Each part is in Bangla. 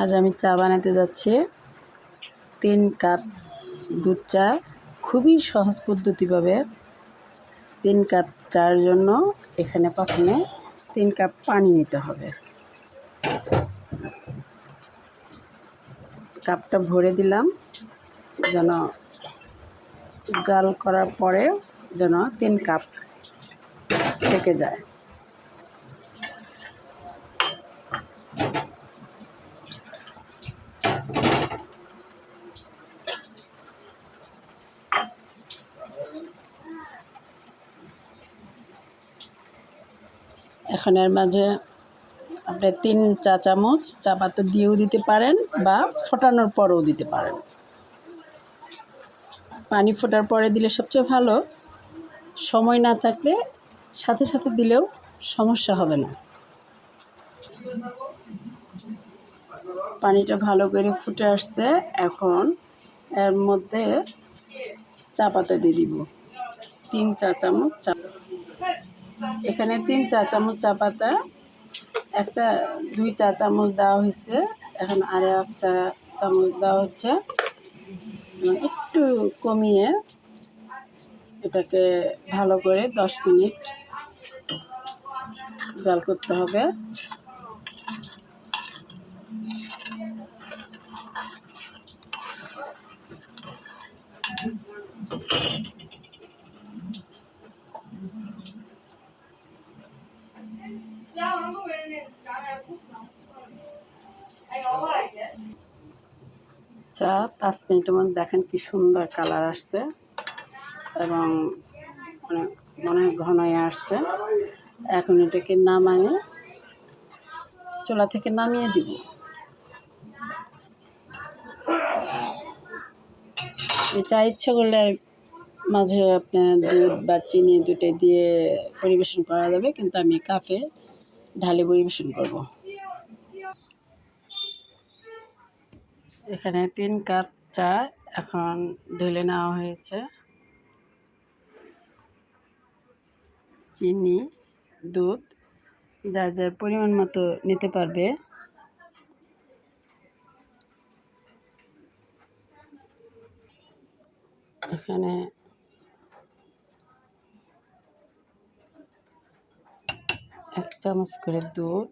আজ আমি চা বানাতে যাচ্ছি। তিন কাপ দুধ চা, খুবই সহজ পদ্ধতিভাবে। তিন কাপ চার জন্য এখানে প্রথমে তিন কাপ পানি নিতে হবে। কাপটা ভরে দিলাম, যেন জাল করার পরে যেন তিন কাপ থেকে যায়। এখন এর মাঝে আপনি তিন চা চামচ চা পাতা দিয়েও দিতে পারেন বা ফোটানোর পরেও দিতে পারেন। পানি ফোটার পরে দিলে সবচেয়ে ভালো, সময় না থাকলে সাথে সাথে দিলেও সমস্যা হবে না। পানিটা ভালো করে ফুটে আসছে, এখন এর মধ্যে চা পাতা দিয়ে দিব। তিন চা চামচ চা এখানে তিন চা চামচ চা পাতা, একটা, দুই চা চামচ দেওয়া হয়েছে। এখন আর এক চা চামচ দেওয়া হচ্ছে। একটু কমিয়ে এটাকে ভালো করে দশ মিনিট জাল করতে হবে। চা পাঁচ মিনিটের মধ্যে দেখেন কি সুন্দর কালার আসছে এবং মানে মনে হয় ঘন আসছে। এখন এটাকে নামায়ে চুলা থেকে নামিয়ে দিব। চা ইচ্ছা করলে মাঝে আপনার দুধ বা চিনি দুটো দিয়ে পরিবেশন করা যাবে, কিন্তু আমি কাপে ঢালে পরিবেশন করব। এখানে তিন কাপ চা এখন ঢেলে নেওয়া হয়েছে। চিনি, দুধ, যা যার পরিমাণ মতো নিতে পারবে। এখানে এক চামচ করে দুধ।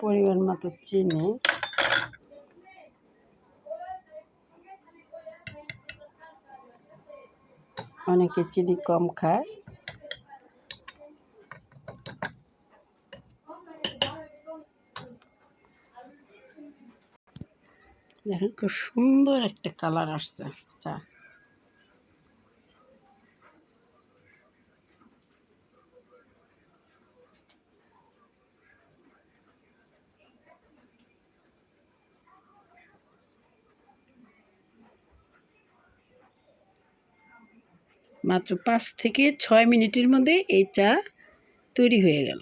পরিমাণ মতো চিনি। অনেকে চিনি কম খায়। দেখেন খুব সুন্দর একটা কালার আসছে। চা মাত্র পাঁচ থেকে ছয় মিনিটের মধ্যে এই চা তৈরি হয়ে গেল।